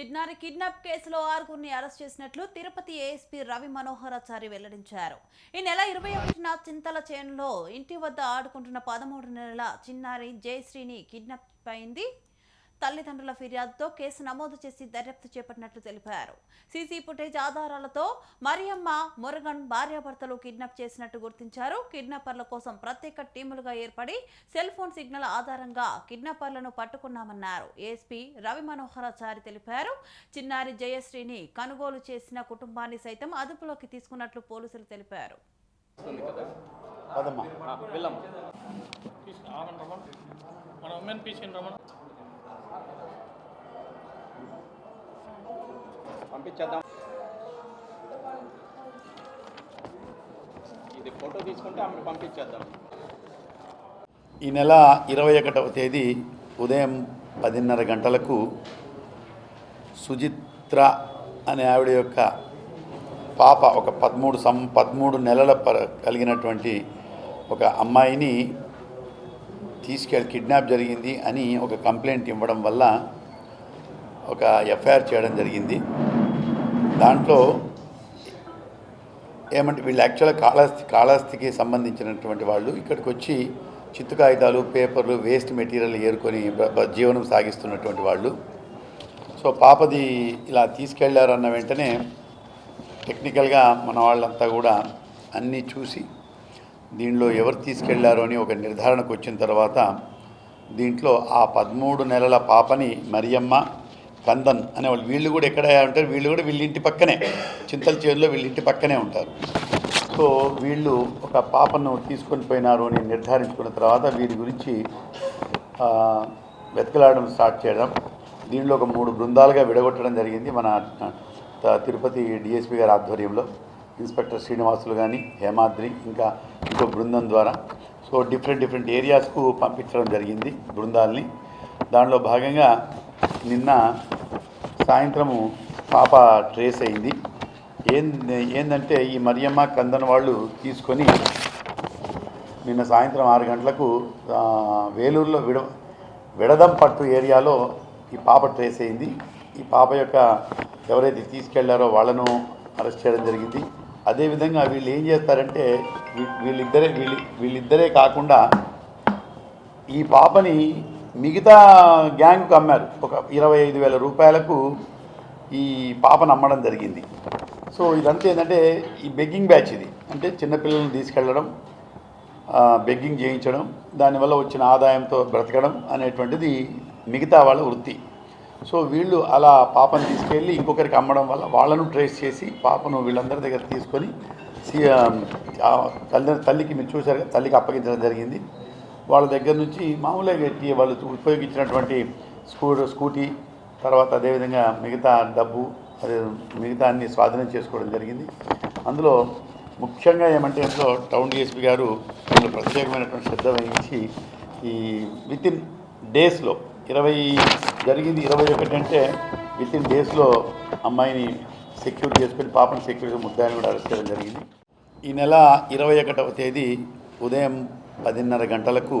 చిన్నారి కిడ్నాప్ కేసులో ఆరుగురిని అరెస్ట్ చేసినట్లు తిరుపతి ఏఎస్పీ రవి మనోహరాచారి వెల్లడించారు. ఈ నెల ఇరవై ఒకటిన చింతల చేనులో ఇంటి వద్ద ఆడుకుంటున్న పదమూడు నెలల చిన్నారి జయశ్రీని కిడ్నాప్ అయింది తల్లిదండ్రుల ఫిర్యాదుతో కేసు నమోదు చేసి దర్యాప్తు చేపట్టినట్లు తెలిపారు. సీసీ ఫుటేజ్ ఆధారాలతో మరియమ్మ మురగన్ భార్యాభర్తలు కిడ్నాప్ చేసినట్టు గుర్తించారు. కిడ్నాపర్ల కోసం ప్రత్యేక టీములుగా ఏర్పడి సెల్ ఫోన్ సిగ్నల్ ఆధారంగా కిడ్నాపర్లను పట్టుకున్నామన్నారు. ఏఎస్పీ రవి మనోహరాచారి తెలిపారు. చిన్నారి జయశ్రీని కొనుగోలు చేసిన కుటుంబాన్ని సైతం అదుపులోకి తీసుకున్నట్లు పోలీసులు తెలిపారు. వస్తుంది కదా పంపించేద్దాం. ఇది ఫోటో తీసుకుంటే ఆమెను పంపించేద్దాం. ఈ నెల ఇరవై ఒకటవ తేదీ ఉదయం పదిన్నర గంటలకు సుచిత్ర అనే ఆవిడ యొక్క పాప ఒక పదమూడు సం పదమూడు నెలల ప కలిగినటువంటి ఒక అమ్మాయిని తీసుకెళ్ళి కిడ్నాప్ జరిగింది అని ఒక కంప్లైంట్ ఇవ్వడం వల్ల ఒక ఎఫ్ఐఆర్ చేయడం జరిగింది. దాంట్లో ఏమంటే వీళ్ళు యాక్చువల్గా కాళహస్తి కాళహస్తికి సంబంధించినటువంటి వాళ్ళు ఇక్కడికి వచ్చి చిత్తు కాగితాలు పేపర్లు వేస్ట్ మెటీరియల్ ఏరుకొని జీవనం సాగిస్తున్నటువంటి వాళ్ళు. సో పాపది ఇలా తీసుకెళ్ళారన్న వెంటనే టెక్నికల్గా మన వాళ్ళంతా కూడా అన్నీ చూసి దీనిలో ఎవరు తీసుకెళ్ళారో అని ఒక నిర్ధారణకు వచ్చిన తర్వాత దీంట్లో ఆ పదమూడు నెలల పాపని మరియమ్మ కందన్ అనే వాళ్ళు. వీళ్ళు కూడా ఎక్కడ ఉంటారు? వీళ్ళు కూడా వీళ్ళ ఇంటి పక్కనే. చింతల చేరులో వీళ్ళ ఇంటి పక్కనే ఉంటారు. సో వీళ్ళు ఒక పాపను తీసుకొని పోయినారు అని నిర్ధారించుకున్న తర్వాత వీరి గురించి వెతకలాడడం స్టార్ట్ చేయడం. దీనిలో ఒక మూడు బృందాలుగా విడగొట్టడం జరిగింది మన తిరుపతి డిఎస్పీ గారి ఆధ్వర్యంలో. ఇన్స్పెక్టర్ శ్రీనివాసులు కానీ హేమాద్రి ఇంకా ఇంకో బృందం ద్వారా. సో డిఫరెంట్ డిఫరెంట్ ఏరియాస్కు పంపించడం జరిగింది బృందాల్ని. దానిలో భాగంగా నిన్న సాయంత్రము పాప ట్రేస్ అయింది. ఏం ఏందంటే ఈ మరియమ్మ కందన్ వాళ్ళు తీసుకొని నిన్న సాయంత్రం ఆరు గంటలకు వేలూరులో విడ విడదంపట్టు ఏరియాలో ఈ పాప ట్రేస్ అయింది. ఈ పాప యొక్క ఎవరైతే తీసుకెళ్ళారో వాళ్ళను అరెస్ట్ చేయడం జరిగింది. అదేవిధంగా వీళ్ళు ఏం చేస్తారంటే వీళ్ళిద్దరే వీళ్ళు వీళ్ళిద్దరే కాకుండా ఈ పాపని మిగతా గ్యాంగ్కు అమ్మారు. ఒక ఇరవై ఐదు వేల రూపాయలకు ఈ పాపను అమ్మడం జరిగింది. సో ఇదంతా ఏంటంటే ఈ బెగ్గింగ్ బ్యాచ్ ఇది. అంటే చిన్నపిల్లల్ని తీసుకెళ్ళడం బెగ్గింగ్ చేయించడం దానివల్ల వచ్చిన ఆదాయంతో బ్రతకడం అనేటువంటిది మిగతా వాళ్ళ వృత్తి. సో వీళ్ళు అలా పాపను తీసుకెళ్ళి ఇంకొకరికి అమ్మడం వల్ల వాళ్ళను ట్రేస్ చేసి పాపను వీళ్ళందరి దగ్గర తీసుకొని తల్లి తల్లికి మీరు చూశారు తల్లికి అప్పగించడం జరిగింది. వాళ్ళ దగ్గర నుంచి మామూలుగా ఈ వాళ్ళు ఉపయోగించినటువంటి స్కూ స్కూటీ తర్వాత అదేవిధంగా మిగతా డబ్బు అదే మిగతా అన్ని స్వాధీనం చేసుకోవడం జరిగింది. అందులో ముఖ్యంగా ఏమంటే ఇంట్లో టౌన్ డిఎస్పీ గారు దీనిలో ప్రత్యేకమైనటువంటి శ్రద్ధ వహించి ఈ విత్ ఇన్ డేస్లో ఇరవై జరిగింది ఇరవై ఒకటి అంటే విత్ ఇన్ డేస్లో అమ్మాయిని సెక్యూర్ చేసుకొని పాపను సెక్యూర్ ముద్దాయిని కూడా అరెస్ట్ చేయడం జరిగింది. ఈ నెల ఇరవై ఒకటవ తేదీ ఉదయం పదిన్నర గంటలకు